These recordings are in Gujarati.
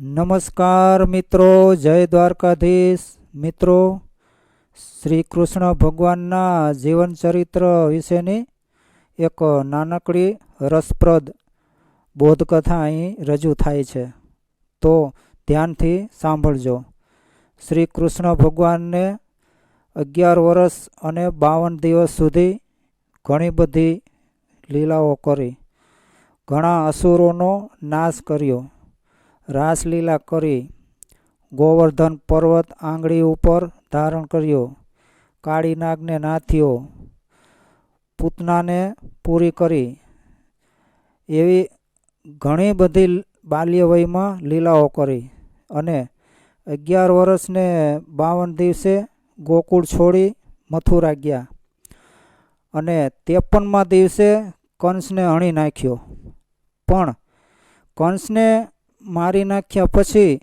નમસ્કાર મિત્રો, જય દ્વારકાધીશ. મિત્રો શ્રી કૃષ્ણ ભગવાનના જીવન ચરિત્ર વિશેની એક નાનકડી રસપ્રદ બોધકથા અહીં રજૂ થાય છે. તો ધ્યાનથી સાંભળજો. શ્રી કૃષ્ણ ભગવાનને અગિયાર વર્ષ અને બાવન દિવસ સુધી ઘણી બધી લીલાઓ કરી. ઘણા અસુરોનો નાશ કર્યો. રાસલીલા કરી ગોવર્ધન પર્વત આંગળી ઉપર ધારણ કર્યો. કાળી નાગને નાથ્યો પૂતનાને પૂરી કરી. એવી ઘણી બધી બાલ્યવયમાં લીલાઓ કરી અને અગિયાર વર્ષને બાવન દિવસે ગોકુળ છોડી મથુરા ગયા અને ત્રેપનમાં દિવસે કંસને હણી નાખ્યો. પણ કંસને મારી નાખ્યા પછી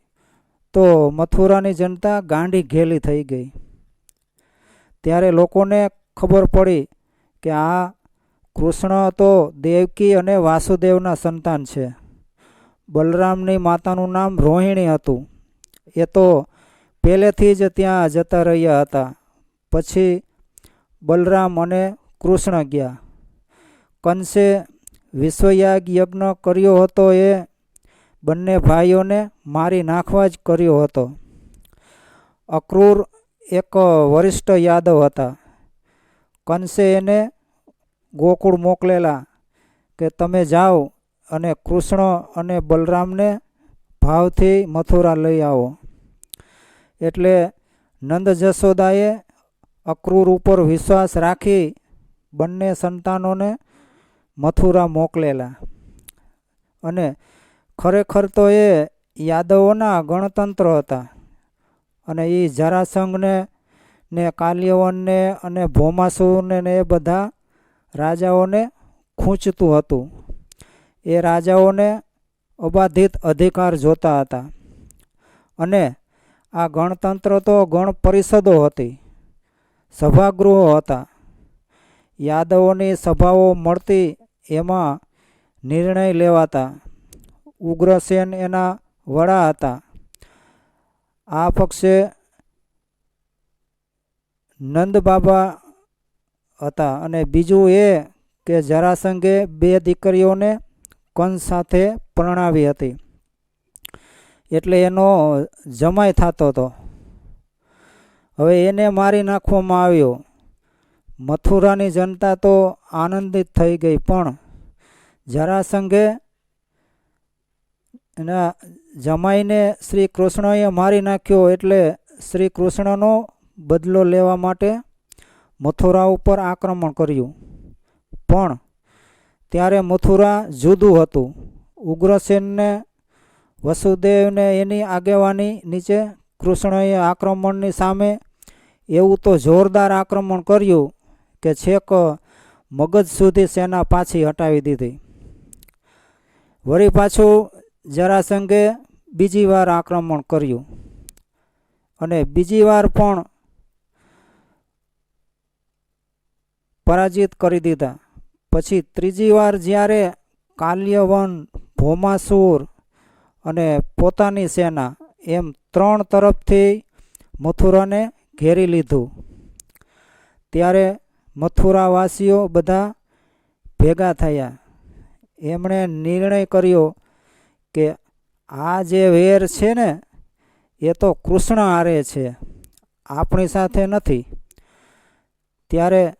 તો મથુરાની જનતા ગાંડી ઘેલી થઈ ગઈ. ત્યારે લોકોને ખબર પડી કે આ કૃષ્ણ તો દેવકી અને વાસુદેવના સંતાન છે. બલરામની માતાનું નામ રોહિણી હતું. એ તો પહેલેથી જ ત્યાં જતા રહ્યા હતા. પછી બલરામ અને કૃષ્ણ ગયા. કંસે વિશ્વયાગ યજ્ઞ કર્યો હતો એ બંને ભાઈઓને મારી નાખવા જ કર્યો હતો. અક્રૂર એક વરિષ્ઠ યાદવ હતા. કંસે એને ગોકુળ મોકલેલા કે તમે જાઓ અને કૃષ્ણ અને બલરામને ભાવથી મથુરા લઈ આવો. એટલે નંદ જશોદાએ અક્રૂર ઉપર વિશ્વાસ રાખી બંને સંતાનોને મથુરા મોકલેલા અને ખરેખર તો એ યાદવોના ગણતંત્ર હતા અને એ જરાસંઘને ને કાલ્યવનને અને ભોમાસુરને ને એ બધા રાજાઓને ખૂંચતું હતું. એ રાજાઓને અબાધિત અધિકાર જોતા હતા. અને આ ગણતંત્ર તો ગણ પરિષદો હતી, સભાગૃહો હતા. યાદવોની સભાઓ મળતી એમાં નિર્ણય લેવાતા. ઉગ્રસેન એના વડા હતા. આ પક્ષે નંદબાબા હતા અને બીજું એ કે જરાસંઘે બે દીકરીઓને કંસ સાથે પરણાવી હતી. એટલે એનો જમાય થતો હતો. હવે એને મારી નાખવામાં આવ્યો. મથુરાની જનતા તો આનંદિત થઈ ગઈ, પણ જરાસંઘે એના જમાઈને શ્રી કૃષ્ણએ મારી નાખ્યો એટલે શ્રી કૃષ્ણનો બદલો લેવા માટે મથુરા ઉપર આક્રમણ કર્યું. પણ ત્યારે મથુરા જુદું હતું. ઉગ્રસેનને વસુદેવને એની આગેવાની નીચે કૃષ્ણએ આક્રમણની સામે એવું તો જોરદાર આક્રમણ કર્યું કે છેક મગજ સુધી સેના પાછી હટાવી દીધી. વળી પાછું જરાસંઘે બીજી વાર આક્રમણ કર્યું. અને બીજી વાર પણ પરાજિત કરી દીધા. પછી ત્રીજી વાર જ્યારે કાલ્યવન, ભોમાસુર અને પોતાની સેના એમ ત્રણ તરફથી મથુરાને ઘેરી લીધું. ત્યારે મથુરાવાસીઓ બધા ભેગા થયા. એમણે નિર્ણય કર્યો કે આ જે વેર છે ને, એ તો કૃષ્ણ આરે છે, આપણી સાથે નથી. ત્યારે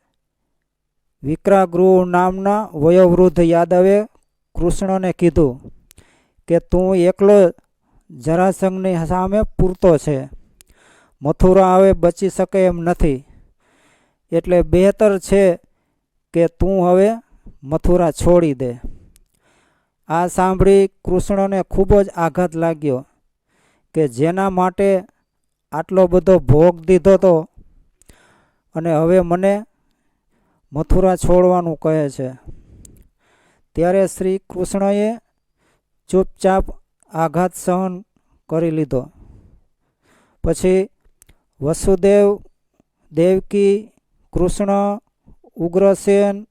વિક્રાગૃહ નામના વયોવૃદ્ધ યાદવે કૃષ્ણને કીધું કે તું એકલો જરાસંઘની સામે પૂરતો છે. મથુરા હવે બચી શકે એમ નથી. એટલે બહેતર છે કે તું હવે મથુરા છોડી દે. આ સાંભળી કૃષ્ણને ખૂબ જ આઘાત લાગ્યો કે જેના માટે આટલો બધો ભોગ દીધો તો અને હવે મને મથુરા છોડવાનું કહે છે. ત્યારે શ્રી કૃષ્ણએ ચૂપચાપ આઘાત સહન કરી લીધો. પછી વસુદેવ, દેવકી, કૃષ્ણ, ઉગ્રસેન,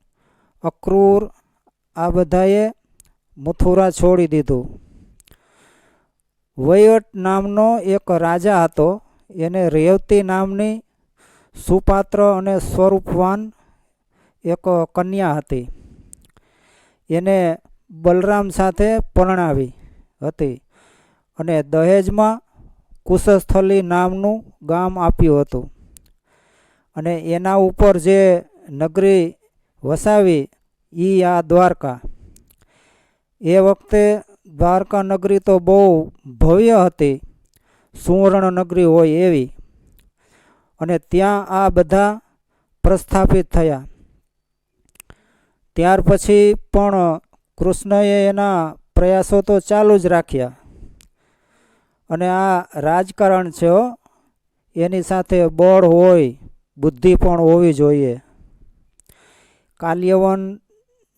અક્રૂર આ બધાએ મથુરા છોડી દીધું. વૈવટ નામનો એક રાજા હતો. એને રેવતી નામની સુપાત્ર અને સ્વરૂપવાન એક કન્યા હતી. એને બલરામ સાથે પરણાવી હતી અને દહેજમાં કુશસ્થલી નામનું ગામ આપ્યું હતું. અને એના ઉપર જે નગરી વસાવી એ આ દ્વારકા. એ વખતે દ્વારકા નગરી તો બહુ ભવ્ય હતી સુવર્ણ નગરી હોય એવી. અને ત્યાં આ બધા પ્રસ્થાપિત થયા. ત્યાર પછી પણ કૃષ્ણએ એના પ્રયાસો તો ચાલુ જ રાખ્યા. અને આ રાજકારણ છે એની સાથે બળ હોય, બુદ્ધિ પણ હોવી જોઈએ. કાલ્યવન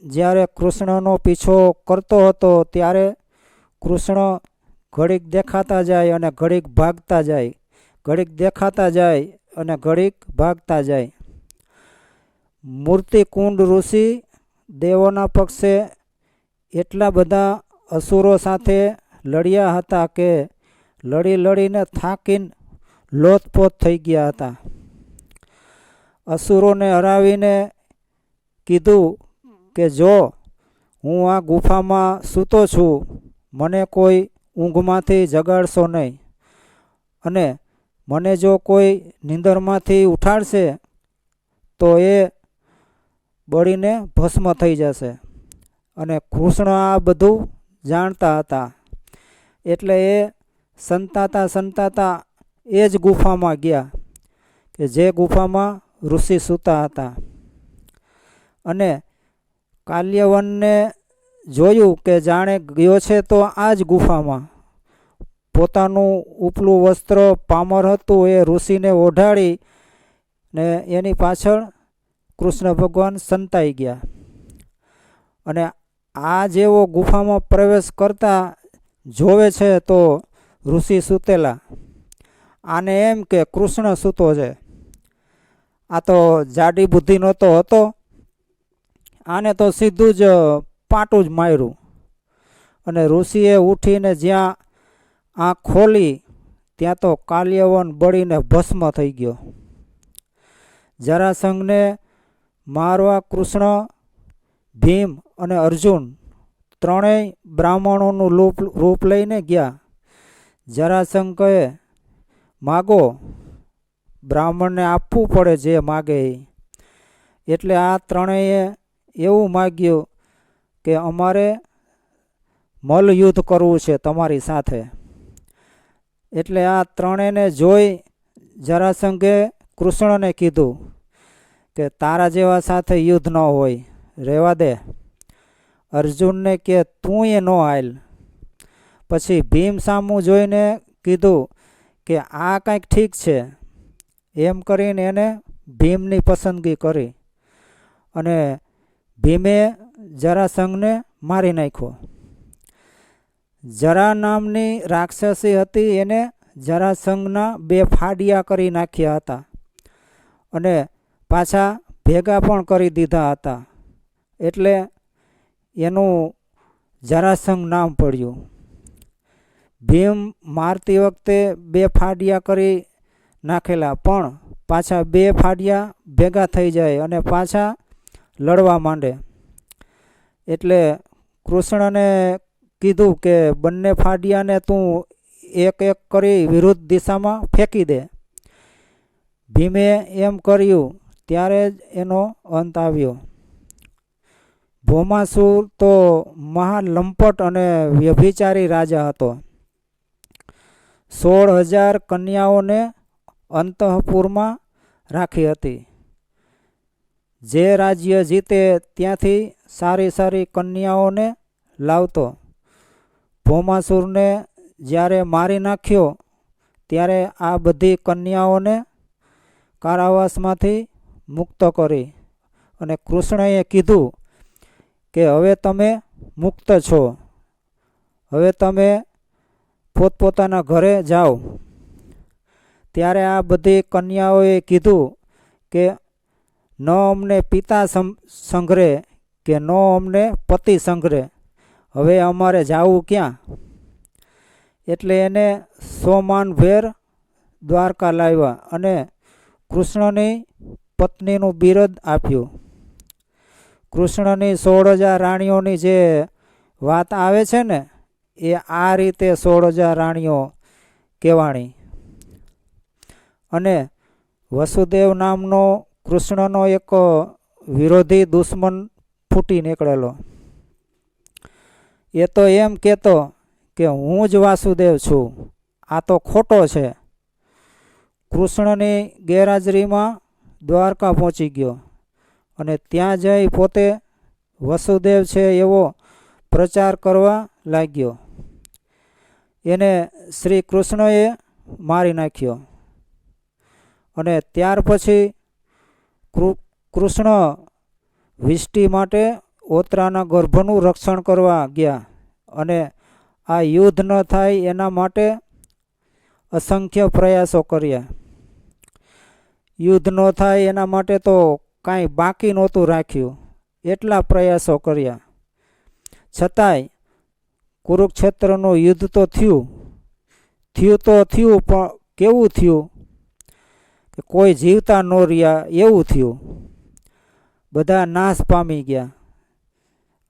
જ્યારે કૃષ્ણનો પીછો કરતો હતો ત્યારે કૃષ્ણ ઘડીક દેખાતા જાય અને ઘડીક ભાગતા જાય. ઘડીક દેખાતા જાય અને ઘડીક ભાગતા જાય. મૂર્તિકુંડ ઋષિ દેવોના પક્ષે એટલા બધા અસુરો સાથે લડ્યા હતા કે લડી લડીને થાકીને લોથપોથ થઈ ગયા હતા. અસુરોને હરાવીને કીધું કે જો હું આ ગુફામાં સૂતો છું, મને કોઈ ઊંઘમાંથી જગાડશો નહીં. અને મને જો કોઈ નીંદરમાંથી ઉઠાડશે, તો એ બળીને ભસ્મ થઈ જશે. અને કૃષ્ણ આ બધું જાણતા હતા. એટલે એ સંતાતા સંતાતા એ જ ગુફામાં ગયા, કે જે ગુફામાં ઋષિ સૂતા હતા. અને કાલ્યવનને જોયું કે જાણે ગયો છે તો આ જ ગુફામાં. પોતાનું ઉપલું વસ્ત્ર પામર હતું એ ઋષિને ઓઢાડી ને એની પાછળ કૃષ્ણ ભગવાન સંતાઈ ગયા. અને આ જેવો ગુફામાં પ્રવેશ કરતા જોવે છે તો ઋષિ સૂતેલા, આને એમ કે કૃષ્ણ સૂતો છે. આ તો જાડી બુદ્ધિનો તો હતો આને તો સીધું જ પાટું જ માર્યું. અને ઋષિએ ઉઠીને જ્યાં આંખ ખોલી, ત્યાં તો કાલ્યવન બળીને ભસ્મ થઈ ગયો. જરાસંઘને મારવા કૃષ્ણ, ભીમ અને અર્જુન ત્રણેય બ્રાહ્મણોનું રૂપ રૂપ લઈને ગયા. જરાસંઘ કહે, માગો, બ્રાહ્મણને આપવું પડે જે માગે એટલે આ ત્રણેય એવું માગ્યું કે અમારે મલયુદ્ધ કરવું છે તમારી સાથે. એટલે આ ત્રણેયને જોઈ જરાસંઘે કૃષ્ણને કીધું કે તારા જેવા સાથે યુદ્ધ ન હોય, રહેવા દે. અર્જુનને કે તું એ ન હાલ. પછી ભીમ સામું જોઈને કીધું કે આ કાંઈક ઠીક છે. એમ કરીને એને ભીમની પસંદગી કરી અને ભીમે જરાસંઘને મારી નાખ્યો. જરા નામની રાક્ષસી હતી એને જરાસંઘના બે ફાડિયા કરી નાખ્યા હતા અને પાછા ભેગા પણ કરી દીધા હતા. એટલે એનું જરાસંઘ નામ પડ્યું. ભીમ મારતી વખતે બે ફાડિયા કરી નાખેલા પણ પાછા બે ફાડિયા ભેગા થઈ જાય અને પાછા લડવા માંડે. એટલે કૃષ્ણને કીધું કે બંને ફાડિયાને તું એક એક કરી વિરુદ્ધ દિશામાં ફેંકી દે. ભીમે એમ કર્યું, ત્યારે જ એનો અંત આવ્યો. ભોમાસુર તો મહાલંપટ અને વ્યભિચારી રાજા હતો. સોળ હજાર કન્યાઓને અંતઃપુરમાં રાખી હતી. જે રાજ્ય જીતે ત્યાંથી સારી સારી કન્યાઓને લાવતો. ભોમાસુરને જ્યારે મારી નાખ્યો, ત્યારે આ બધી કન્યાઓને કારાવાસમાંથી મુક્ત કરી અને કૃષ્ણએ કીધું કે, હવે તમે મુક્ત છો. હવે તમે પોતપોતાના ઘરે જાઓ. ત્યારે આ બધી કન્યાઓએ કીધું કે ન અમને પિતા સંઘરે કે ન અમને પતિ સંઘરે. હવે અમારે જાવું ક્યાં? એટલે એને સોમાન ભેર દ્વારકા લાવ્યા અને કૃષ્ણની પત્નીનું બિરદ આપ્યું. કૃષ્ણની સોળ હજાર રાણીઓની જે વાત આવે છે ને, એ આ રીતે સોળ હજાર રાણીઓ કહેવાણી. અને વસુદેવ નામનો કૃષ્ણનો એક વિરોધી દુશ્મન ફૂટી નીકળેલો. એ તો એમ કહેતો કે હું જ વાસુદેવ છું, આ તો ખોટો છે. કૃષ્ણની ગેરહાજરીમાં દ્વારકા પહોંચી ગયો અને ત્યાં જઈ પોતે વસુદેવ છે એવો પ્રચાર કરવા લાગ્યો. એને શ્રી કૃષ્ણએ મારી નાખ્યો અને ત્યાર પછી કૃષ્ણ વિષ્ટિ માટે ઓતરાના ગર્ભનું રક્ષણ કરવા ગયા અને આ યુદ્ધ ન થાય એના માટે અસંખ્ય પ્રયાસો કર્યા. યુદ્ધ ન થાય એના માટે તો કાંઈ બાકી નહોતું રાખ્યું, એટલા પ્રયાસો કર્યા. છતાંય કુરુક્ષેત્રનું યુદ્ધ તો થયું થયું તો થયું પણ કેવું થયું? કે કોઈ જીવતા ન રહ્યા એવું થયું. બધા નાશ પામી ગયા.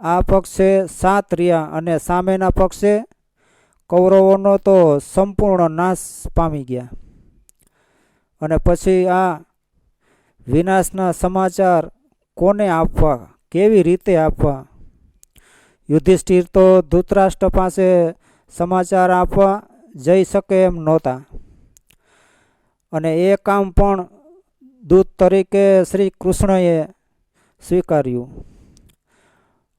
આ પક્ષે સાત રહ્યા અને સામેના પક્ષે કૌરવોનો તો સંપૂર્ણ નાશ પામી ગયા. અને પછી આ વિનાશના સમાચાર કોને આપવા, કેવી રીતે આપવા? યુધિષ્ઠિર તો ધૃતરાષ્ટ્ર પાસે સમાચાર આપવા જઈ શકે એમ નહોતા. અને એ કામ પણ દૂત તરીકે શ્રી કૃષ્ણએ સ્વીકાર્યું.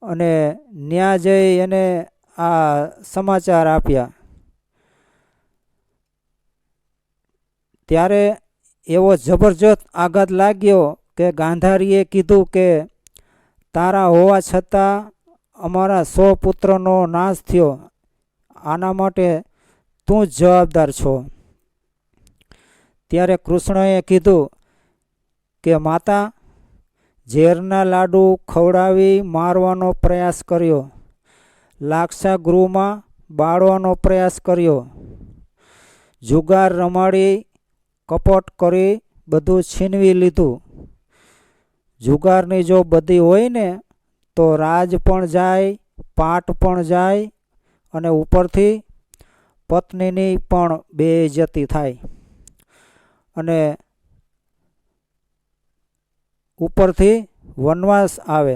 અને ન્યા જઈ એને આ સમાચાર આપ્યા. ત્યારે એવો જબરજસ્ત આઘાત લાગ્યો કે ગાંધારીએ કીધું કે, તારા હોવા છતાં અમારા સો પુત્રનો નાશ થયો. આના માટે તું જ જવાબદાર છો. ત્યારે કૃષ્ણએ કીધું કે, માતા, ઝેરના લાડુ ખવડાવી મારવાનો પ્રયાસ કર્યો. લાક્ષા ગૃહમાં બાળવાનો પ્રયાસ કર્યો. જુગાર રમાડી, કપટ કરી બધું છીનવી લીધું. જુગારની જો બધી હોય ને, તો રાજ પણ જાય, પાટ પણ જાય અને ઉપરથી પત્નીની પણ બેઇજતી થાય. અને ઉપરથી વનવાસ આવે.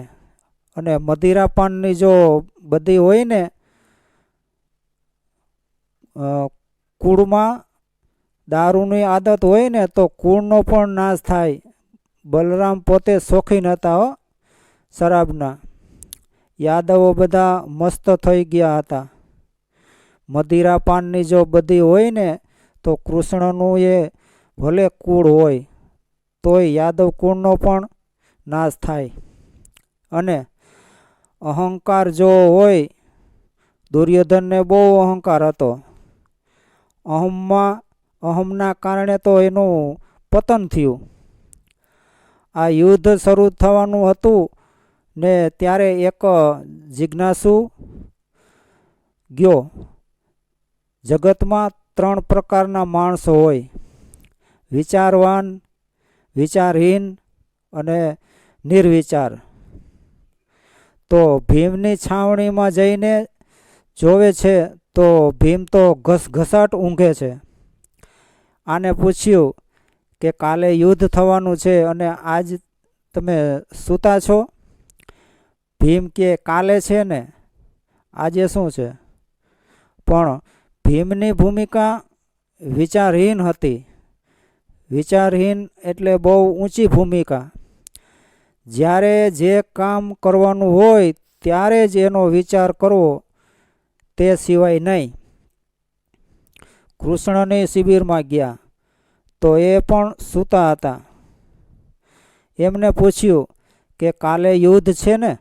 અને મદિરાપાનની જો બધી હોય ને કુળમાં દારૂની આદત હોય ને, તો કુળનો પણ નાશ થાય. બલરામ પોતે શોખીન હતા હો, શરાબના. યાદવો બધા મસ્ત થઈ ગયા હતા. મદિરાપાનની જો બધી હોય ને, તો કૃષ્ણનું એ ભલે કુળ હોય, તોય યાદવ કુળનો પણ નાશ થાય. અને અહંકાર જો હોય, દુર્યોધનને બહુ અહંકાર હતો. અહમમાં, અહમના કારણે તો એનું પતન થયું. આ યુદ્ધ શરૂ થવાનું હતું ને ત્યારે એક જિજ્ઞાસુ ગયો. જગતમાં ત્રણ પ્રકારના માણસો હોય. વિચારવાન, વિચારહીન અને નિર્વિચાર. તો ભીમની છાવણીમાં જઈને જોવે છે, તો ભીમ તો ઘસઘસાટ ઊંઘે છે. આને પૂછ્યું કે કાલે યુદ્ધ થવાનું છે અને આજ તમે સૂતા છો? ભીમ કે કાલે છે ને? આજે શું છે? પણ ભીમની ભૂમિકા વિચારહીન હતી. વિચારહીન એટલે બહુ ઊંચી ભૂમિકા. જ્યારે જે કામ કરવાનું હોય ત્યારે જ એનો વિચાર કરવો તે સિવાય નહીં. કૃષ્ણની શિબિરમાં ગયા તો એ પણ સૂતા હતા. એમને પૂછ્યું કે કાલે યુદ્ધ છે ને?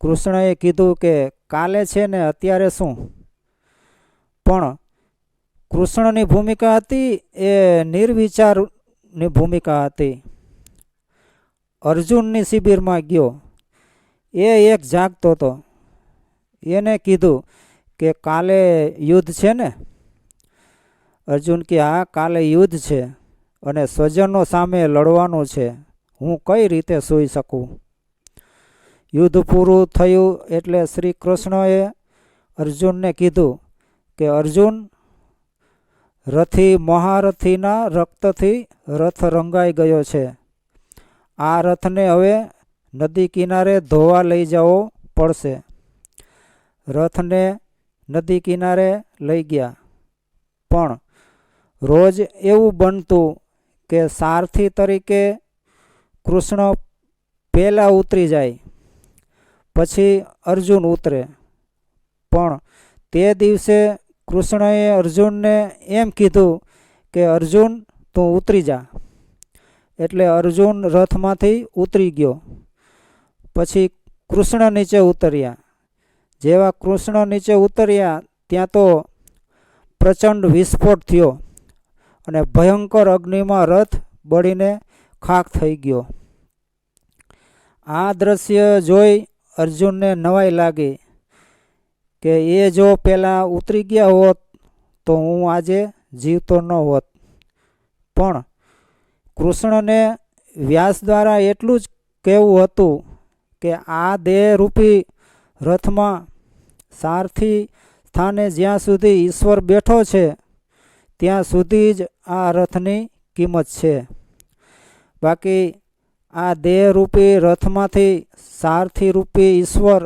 કૃષ્ણએ કીધું કે કાલે છે ને, અત્યારે શું? પણ કૃષ્ણની ભૂમિકા હતી, એ નિર્વિચારની ભૂમિકા હતી. અર્જુનની શિબિરમાં ગયો. એ એક જાગતો હતો. એને કીધું કે, કાલે યુદ્ધ છે ને? અર્જુન કે, હા, કાલે યુદ્ધ છે અને સ્વજનો સામે લડવાનું છે. હું કઈ રીતે સૂઈ શકું? યુદ્ધ પૂરું થયું એટલે શ્રી કૃષ્ણએ અર્જુનને કીધું કે, અર્જુન રથી મહારથીના રક્તથી રથ રંગાઈ ગયો છે. આ રથને હવે નદી કિનારે ધોવા લઈ જવો પડશે. રથને નદી કિનારે લઈ ગયા. પણ રોજ એવું બનતું કે સારથી તરીકે કૃષ્ણ પહેલાં ઉતરી જાય, પછી અર્જુન ઉતરે. પણ તે દિવસે કૃષ્ણએ અર્જુનને એમ કીધું કે, અર્જુન, તું ઉતરી જા. એટલે અર્જુન રથમાંથી ઉતરી ગયો. પછી કૃષ્ણ નીચે ઉતર્યા. જેવા કૃષ્ણ નીચે ઉતર્યા, ત્યાં તો પ્રચંડ વિસ્ફોટ થયો અને ભયંકર અગ્નિમાં રથ બળીને ખાખ થઈ ગયો. આ દ્રશ્ય જોઈ અર્જુનને નવાઈ લાગી. કે એ જો પહેલાં ઉતરી ગયા હોત તો હું આજે જીવતો ન હોત. પણ કૃષ્ણને વ્યાસ દ્વારા એટલું જ કહેવું હતું કે આ દેહરૂપી રથમાં સારથી સ્થાને જ્યાં સુધી ઈશ્વર બેઠો છે, ત્યાં સુધી જ આ રથની કિંમત છે. બાકી આ દેહરૂપી રથમાંથી સારથી રૂપી ઈશ્વર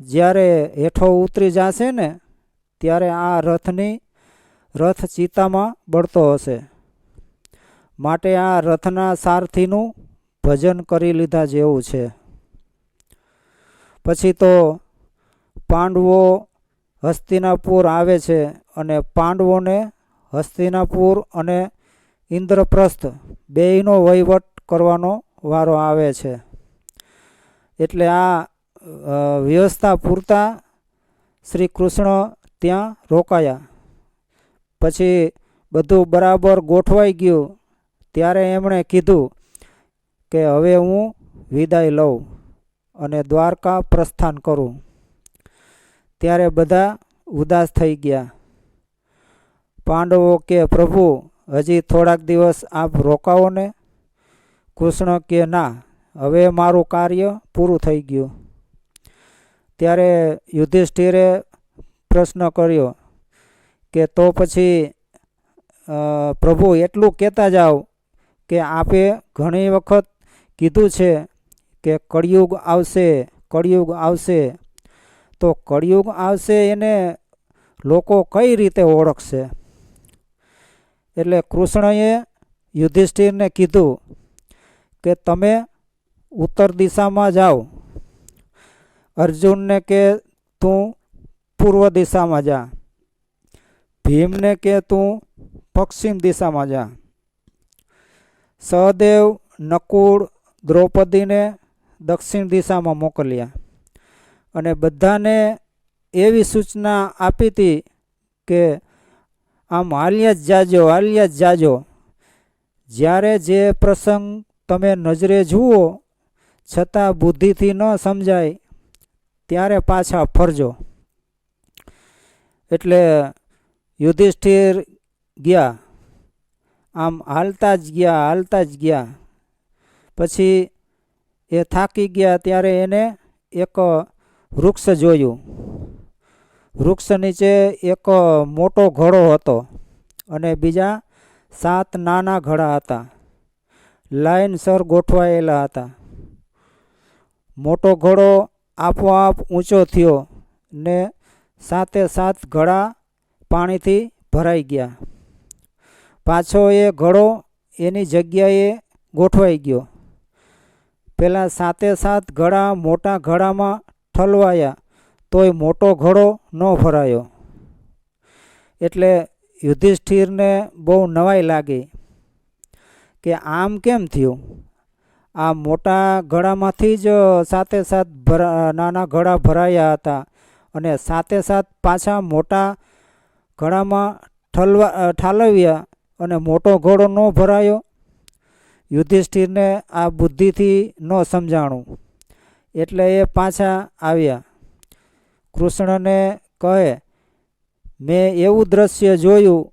જ્યારે હેઠો ઉતરી જશે ને, ત્યારે આ રથની, રથ ચિતામાં બળતો હશે. માટે આ રથના સારથીનું ભજન કરી લીધા જેવું છે. પછી તો પાંડવો હસ્તિનાપુર આવે છે અને પાંડવોને હસ્તિનાપુર અને ઇન્દ્રપ્રસ્થ બેયનો વહીવટ કરવાનો વારો આવે છે. એટલે આ વ્યવસ્થા પૂરતા શ્રી કૃષ્ણ ત્યાં રોકાયા. પછી બધું બરાબર ગોઠવાઈ ગયું. ત્યારે એમણે કીધું કે હવે હું વિદાય લઉં અને દ્વારકા પ્રસ્થાન કરું. ત્યારે બધા ઉદાસ થઈ ગયા. પાંડવો કે, પ્રભુ, હજી થોડાક દિવસ આપ રોકાવો ને કૃષ્ણ કે, ના, હવે મારું કાર્ય પૂરું થઈ ગયું. ત્યારે યુધિષ્ઠિરે પ્રશ્ન કર્યો કે તો પછી પ્રભુ એટલું કહેતા જાઓ કે આપે ઘણી વખત કીધું છે કે કળિયુગ આવશે કળિયુગ આવશે. તો કળિયુગ આવશે એને લોકો કઈ રીતે ઓળખશે? એટલે કૃષ્ણએ યુધિષ્ઠિરને કીધું કે તમે ઉત્તર દિશામાં જાઓ. અર્જુનને કે, તું પૂર્વ દિશામાં જા. ભીમને કે, તું પશ્ચિમ દિશામાં જા. સહદેવ, નકુળ, દ્રૌપદીને દક્ષિણ દિશામાં મોકલ્યા અને બધાને એવી સૂચના આપી હતી કે, આમ હાલ્યા જ જાજો, હાલ્યા જ જાજો. જ્યારે જે પ્રસંગ તમે નજરે જુઓ, છતાં બુદ્ધિથી ન સમજાય ત્યારે પાછા ફરજો. એટલે યુધિષ્ઠિર ગયા. આમ હાલતા જ ગયા, હાલતા જ ગયા. પછી એ થાકી ગયા ત્યારે એને એક વૃક્ષ જોયું. વૃક્ષ નીચે એક મોટો ઘડો હતો અને બીજા સાત નાના ઘડા હતા. લાઇનસર ગોઠવાયેલા હતા. મોટો ઘડો આપોઆપ ઊંચો થયો ને સાતે સાત ઘડા પાણીથી ભરાઈ ગયા. પાછો એ ઘડો એની જગ્યાએ ગોઠવાઈ ગયો. પહેલાં સાતે સાત ઘડા મોટા ઘડામાં ઠલવાયા તોય મોટો ઘડો ન ભરાયો. એટલે યુધિષ્ઠિરને બહુ નવાઈ લાગી કે આમ કેમ થયું? આ મોટા ઘડામાંથી જ સાતે સાત ભરા, નાના ઘડા ભરાયા હતા અને સાતે સાત પાછા મોટા ઘડામાં ઠલવા ઠાલવ્યા અને મોટો ઘોડો ન ભરાયો. યુધિષ્ઠિરને આ બુદ્ધિથી ન સમજાણું. એટલે એ પાછા આવ્યા. કૃષ્ણને કહે, મેં એવું દ્રશ્ય જોયું,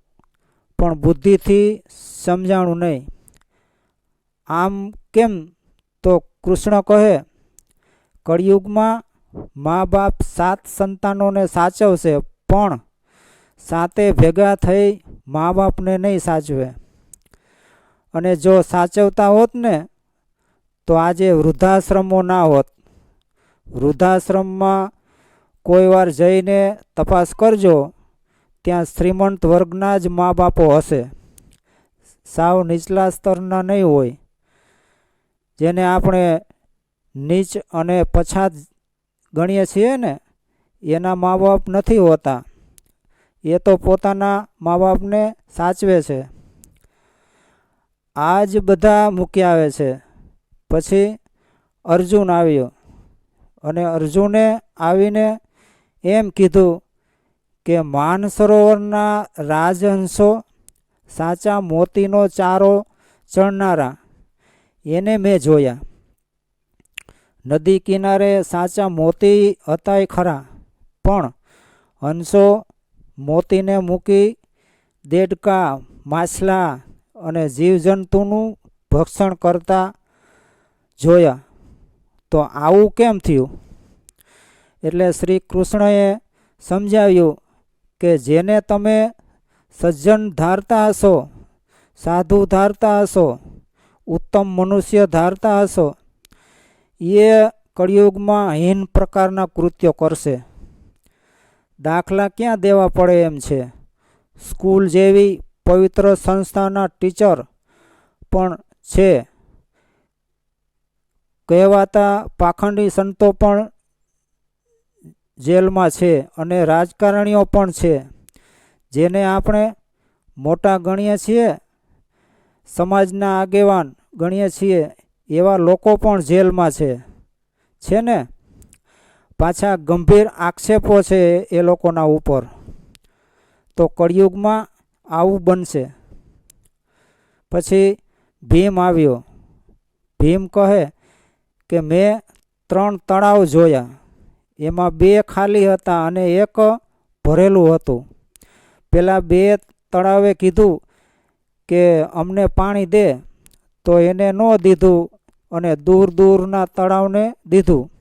પણ બુદ્ધિથી સમજાણું નહીં. આમ કેમ? તો કૃષ્ણ કહે, કળિયુગમાં મા બાપ સાત સંતાનોને સાચવશે, પણ સાતે ભેગા થઈ મા બાપને નહીં સાચવે. અને જો સાચવતા હોત ને, તો આજે વૃદ્ધાશ્રમો ના હોત. વૃદ્ધાશ્રમમાં કોઈ વાર જઈને તપાસ કરજો, ત્યાં શ્રીમંત વર્ગના જ મા બાપો હશે. સાવ નીચલા સ્તરના નહીં હોય. જેને આપણે નીચ અને પછાત ગણીએ છીએ ને, એના મા બાપ નથી હોતા. એ તો પોતાના મા બાપને સાચવે છે. આ જ બધા મૂકી આવે છે. પછી અર્જુન આવ્યો અને અર્જુને આવીને એમ કીધું કે માનસરોવરના રાજહંસો સાચા મોતીનો ચારો ચણનારા. એને મેં જોયા. નદી કિનારે સાચા મોતી હતાય ખરા, પણ હંસો મોતીને મૂકી દેડકા, માછલા અને જીવજંતુનું ભક્ષણ કરતા જોયા. તો આવું કેમ થયું? એટલે શ્રી કૃષ્ણએ સમજાવ્યું કે જેને તમે સજ્જન ધારતા હશો, સાધુ ધારતા હશો ઉત્તમ મનુષ્ય ધારતા હશો, એ કળિયુગમાં હીન પ્રકારના કૃત્યો કરશે. દાખલા ક્યાં દેવા પડે એમ છે? સ્કૂલ જેવી પવિત્ર સંસ્થાના ટીચર પણ છે. કહેવાતા પાખંડી સંતો પણ જેલમાં છે અને રાજકારણીઓ પણ છે, જેને આપણે મોટા ગણીએ છીએ સમાજના આગેવાન ગણીએ છીએ એવા લોકો પણ જેલમાં છે. છે ને? પાછા ગંભીર આક્ષેપો છે એ લોકોના ઉપર. તો કળિયુગમાં આવું બનશે. પછી ભીમ આવ્યો. ભીમ કહે કે મેં ત્રણ તળાવ જોયા. એમાં બે ખાલી હતા અને એક ભરેલું હતું. પેલા બે તળાવે કીધું કે અમને પાણી દે, તો એને ન દીધું અને દૂર દૂરના તળાવને દીધું.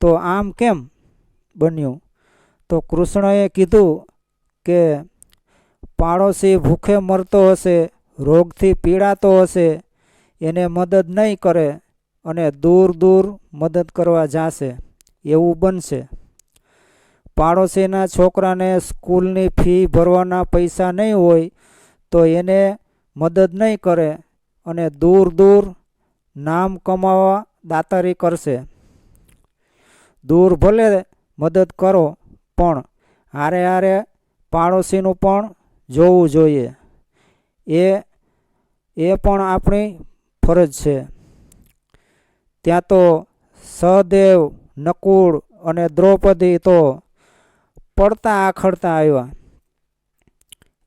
તો આમ કેમ બન્યું? તો કૃષ્ણએ કીધું કે પાડોશી ભૂખે મરતો હશે, રોગથી પીડાતો હશે, એને મદદ નહીં કરે અને દૂર દૂર મદદ કરવા જાશે. એવું બનશે. પાડોશીના છોકરાને સ્કૂલની ફી ભરવાના પૈસા નહીં હોય તો એને મદદ નહીં કરે અને દૂર દૂર નામ કમાવા દાતારી કરશે. દૂર ભલે મદદ કરો, પણ હારે હારે પાડોશીનું પણ જોવું જોઈએ. એ એ પણ આપણી ફરજ છે. ત્યાં તો સહદેવ, નકુળ અને દ્રૌપદી તો પડતા આખડતા આવ્યા.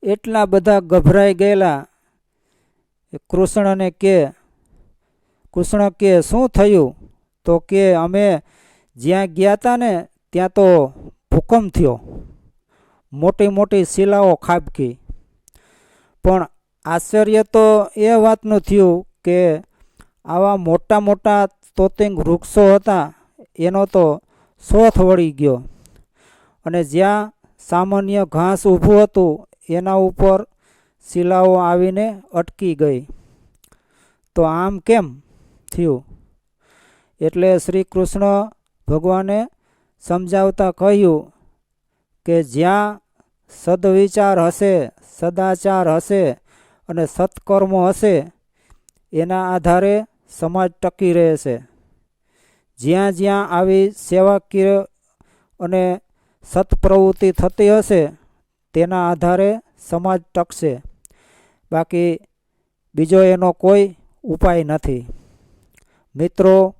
એટલા બધા ગભરાઈ ગયેલા કૃષ્ણને કે, કૃષ્ણ કે, શું થયું? તો કે અમે જ્યાં ગયા હતા ને, ત્યાં તો ભૂકંપ થયો. મોટી મોટી શિલાઓ ખાબકી. પણ આશ્ચર્ય તો એ વાતનું થયું કે આવા મોટા મોટા તોતિંગ વૃક્ષો હતા, એનો તો શોથ વળી ગયો. અને જ્યાં સામાન્ય ઘાસ ઊભું હતું એના ઉપર શિલાઓ આવીને અટકી ગઈ. તો આમ કેમ થયું? એટલે શ્રી કૃષ્ણ ભગવાને સમજાવતા કહ્યું કે જ્યાં સદવિચાર હશે, સદાચાર હશે અને સત્કર્મ હશે, એના આધારે સમાજ ટકી રહેશે. જ્યાં જ્યાં આવી સેવાકીય અને સત્પ્રવૃત્તિ થતી હશે તેના આધારે સમાજ ટકશે. બાકી બીજો એનો કોઈ ઉપાય નથી. મિત્રો,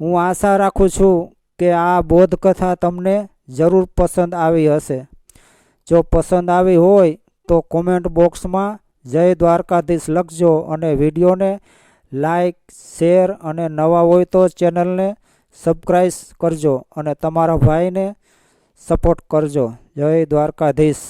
હું આશા રાખું છું કે આ બોધકથા તમને જરૂર પસંદ આવી હશે. જો પસંદ આવી હોય તો કોમેન્ટ બોક્સમાં જય દ્વારકાધીશ લખજો અને વિડીયોને લાઈક, શેર અને નવા હોય તો ચેનલને સબસ્ક્રાઈબ કરજો અને તમારા ભાઈને સપોર્ટ કરજો. જય દ્વારકાધીશ.